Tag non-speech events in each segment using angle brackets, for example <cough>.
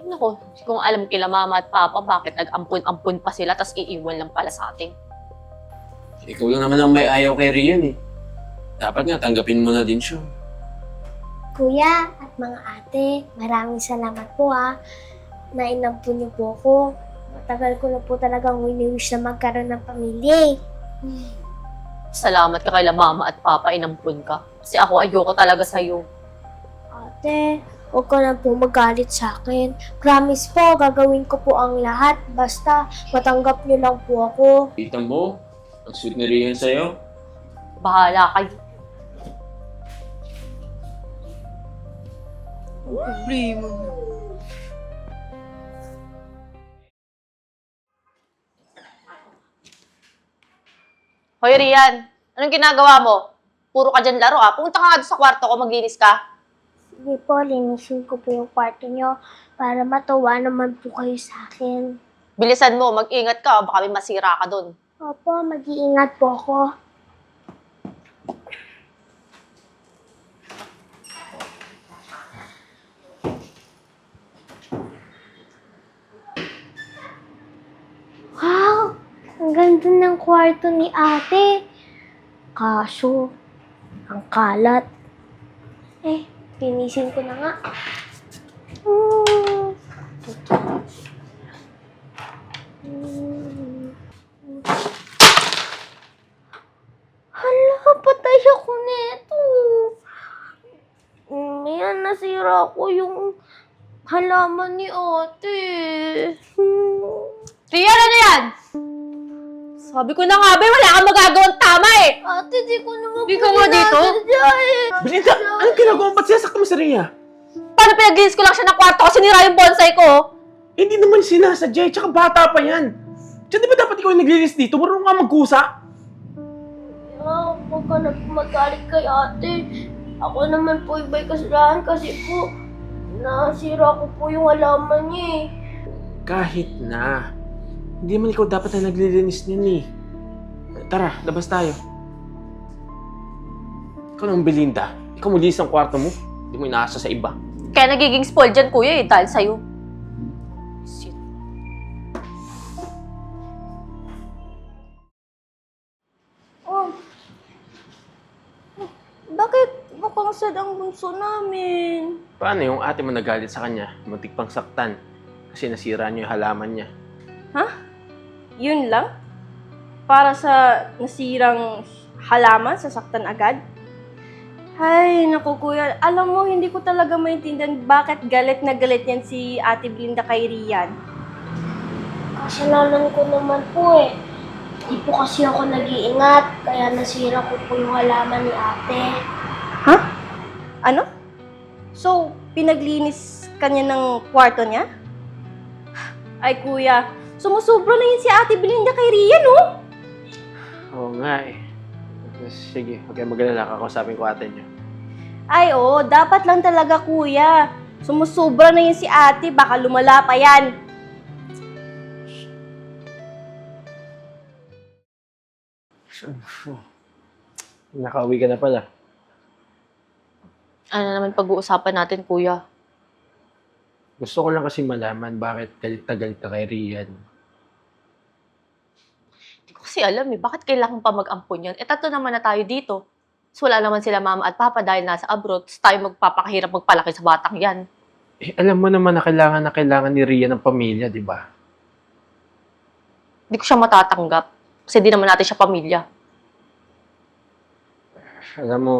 Ay, nako, kung alam kila mama at papa, bakit nag-ampun-ampun pa sila, tas iiwan lang pala sa atin. Ikaw lang naman ang may ayaw kay Rian eh. Dapat nga, tanggapin mo na din siya. Kuya at mga ate, maraming salamat po ha. Nainampo niyo po ako. Matagal ko na po talagang wini-wish na magkaroon ng pamilya eh. Salamat ka kay mama at papa, inampun ka. Kasi ako ayoko talaga sa'yo. Ate, huwag ka na po magalit sa akin. Promise po, gagawin ko po ang lahat. Basta, matanggap niyo lang po ako. Kita mo, ang sweet ni Rian sa'yo. Bahala kayo. Hoy, Rian. Anong ginagawa mo? Puro ka dyan laro ah. Pumunta ka nga doon sa kwarto ko, maglinis ka. Sige po, linisin ko po yung kwarto niyo para matuwa naman po kayo sa akin. Bilisan mo, mag-ingat ka. Baka may masira ka doon. Opo, mag-iingat po ako. Wow! Ang ganda ng kwarto ni ate. Kaso, ang kalat. Eh, pinisin ko na nga. Mm. Mm. Hala, patay ako nito. Mm, Ayan, nasira ko yung halaman ni ate. Hmm. Yan? Sabi ko na nga, be, wala kang magagawang tama eh. Ate, di ko naman Di ka nga dito? eh. Belinda, anong ginagawa mo? Ba't sinasakta mo si Rhea? Paano pinaglinis ko lang siya ng kwarto kasi sinira yung bonsai ko? Hindi naman sinasadya eh, tsaka bata pa yan. Diyan di ba dapat ikaw yung naglilis dito? Marunong ka magkusa? Ah, huwag ka na magalit kay ate. Ako naman po iba'y kasalanan kasi po nasira ko po yung halaman niya eh. Kahit na. Hindi naman ikaw dapat na naglilinis niyan eh. Tara, labas tayo. Ikaw naman, Belinda. Ikaw maglinis ang kwarto mo. Hindi mo inaasa sa iba. Kaya nagiging spoiled dyan, kuya eh, dahil sa'yo. Shit. Oh. Bakit mukhang sad ang bunso namin? Paano yung ate mo nagalit sa kanya? Muntik pang saktan. Kasi nasira niyo yung halaman niya. Yun lang? Para sa nasirang halaman, sasaktan agad? Ay, naku kuya, alam mo, hindi ko talaga maintindihan bakit galit na galit yan si Ate Blinda kay Rian. Kasalanan ko naman po eh. Di po kasi ako nag-iingat, kaya nasira ko po yung halaman ni ate. Ano? So, pinaglinis kanya ng kwarto niya? Ay kuya, sumusubro na yun si Ate Belinda kay Rian, oh! Oo nga eh. Sige, huwag kayong magalala. Kakausapin ko ate niyo. Ay, oo, dapat lang talaga kuya. Sumusubra na yun si ate, baka lumala pa yan. Nakauwi ka na pala. Ano naman pag-uusapan natin, kuya? Gusto ko lang kasi malaman bakit galit na galit ka kay Rian. Kasi alam eh, bakit kailangan pa mag-ampun yan? Eh, tatlo naman na tayo dito. So, wala naman sila mama at papa dahil nasa abroad. Tapos tayo magpapakahirap magpalaki sa batang yan. Eh, alam mo naman na kailangan na kailangan ni Rian ng pamilya, di ba? Hindi ko siya matatanggap. Kasi di naman natin siya pamilya. Alam mo,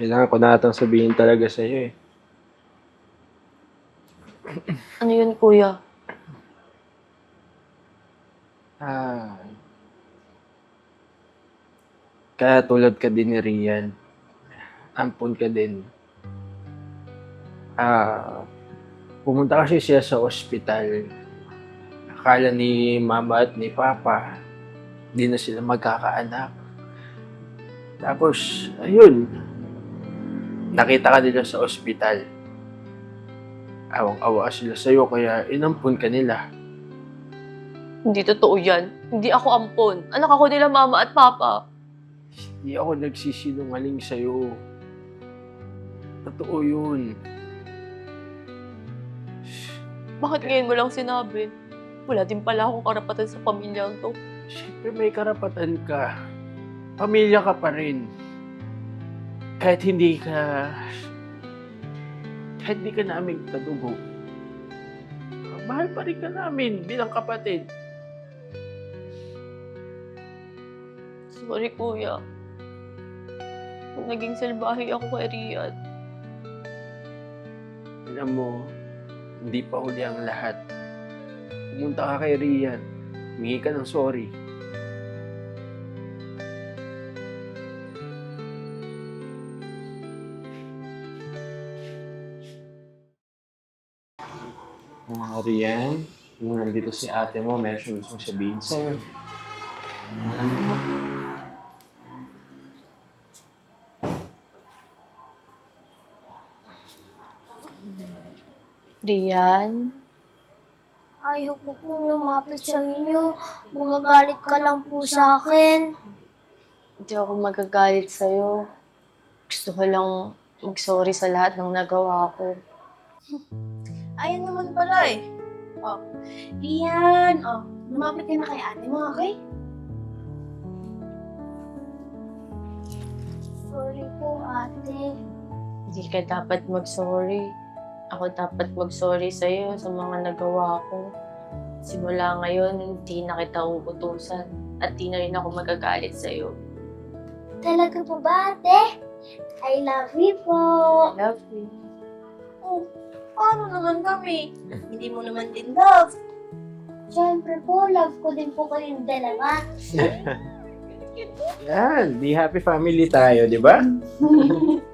kailangan ko na itong sabihin talaga sa iyo eh. Ano yun, kuya? Ah. Kaya tulad ka din ni Rian. Ampun ka din. Ah, pumunta kasi siya sa ospital. Akala ni mama at ni papa, di na sila magkakaanak. Tapos, ayun, nakita ka nila sa ospital. Awang-awa sila sa'yo, kaya inampun ka nila. Hindi totoo yan. Hindi ako ampon. Anak ako nila mama at papa. Hindi ako nagsisinungaling sa'yo. Totoo yun. Bakit ngayon mo lang sinabi? Wala din pala akong karapatan sa pamilyang to. Siyempre may karapatan ka. Pamilya ka pa rin. Kahit hindi ka... Kahit hindi ka namin kadugo. Mahal pa rin ka namin bilang kapatid. Sorry, kuya. Kung naging salbahe ako kay Riyad. Alam mo, hindi pa huli ang lahat. Pumunta ka kay Rian. Humingi ka ng sorry. Mga Rian, kung nandito si ate mo, meron siya gusto sabihin sa'yo. Rian? Ayaw ko pong lumapit sa inyo. Magagalit ka lang po sa akin. Hindi ako magagalit sa'yo. Gusto ko lang mag-sorry sa lahat ng nagawa ko. Ayun naman pala eh. Oh, Rian, oh, lumapit ka na kay ate mo, okay? Sorry po, ate. Hindi ka dapat mag-sorry. Ako dapat mag-sorry sa'yo sa mga nagawa ko. Simula ngayon, hindi na kita uutusan. At di na rin ako magagalit sa'yo. Talaga po ba, ate? I love you po. I love you. Oh, paano naman kami? Hindi mo naman din love. Siyempre po, love ko din po kayong dalawa. <laughs> Yan, di happy family tayo, di ba? <laughs>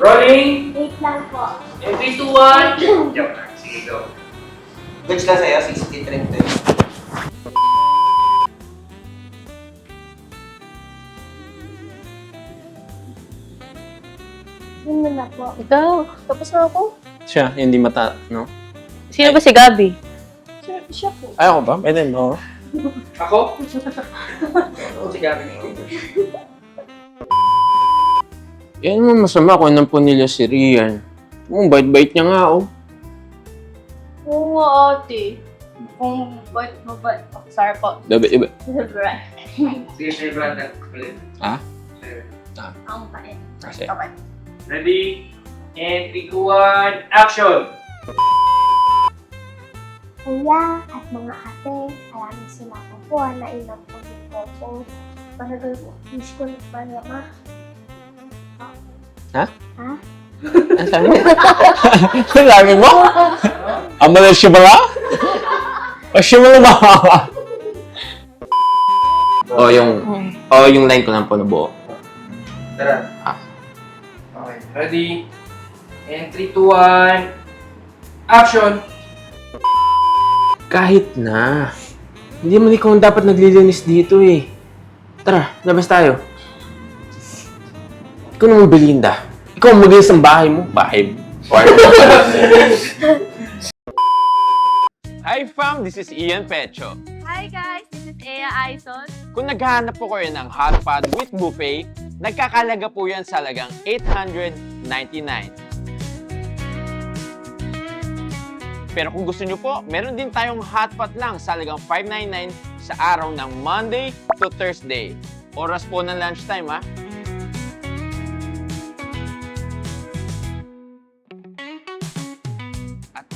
Rolling! Wait lang po. In 3, 2, 1. Joke lang. Sige, go. Which lang sa'yo, 60 trend din. Yun na na po. Ikaw, Tapos na ako. Siya, hindi mata, no? sino ba si Gabi? Siya, siya po. Ay, ako ba? Pwede, no? Ako? Oo, <laughs> si Gavin. Yan mo masama kung anong punilya si Rian. Ang bait-bait niya nga, oh. Oo nga ate. Kung ba't mabait. Oh, sorry po. Dabi, iba. Right. Sige, sa'yo, Brandon. Ulit. Ah? Ang bait. Kasi. Ready? And 3, 2, 1. Action! Kuya at mga ate, maraming salamat po ah, na ilang po din po po. Talagang wish ko na palama. <laughs> ang sabi mo? Ang sabi mo? Ang malas siya ba? O mo ba? o yung, o yung line ko lang po na buo. Tara. Ah. Okay. Ready? And 3, 2, 1. Action! Kahit na. Hindi man ikaw ang dapat naglilinis dito eh. Tara, labas tayo. Ikaw naman, Belinda. Ikaw ang magilis ng bahay mo. Bahay mo. Hi fam, this is Ian Pecho. Hi guys, this is Ea Aizon. Kung naghahanap po kayo ng hot pot with buffet, Nagkakalaga po yan sa halagang 899. Pero kung gusto nyo po, meron din tayong hotpot lang sa halagang 599 sa araw ng Monday to Thursday. Oras po ng lunchtime ha.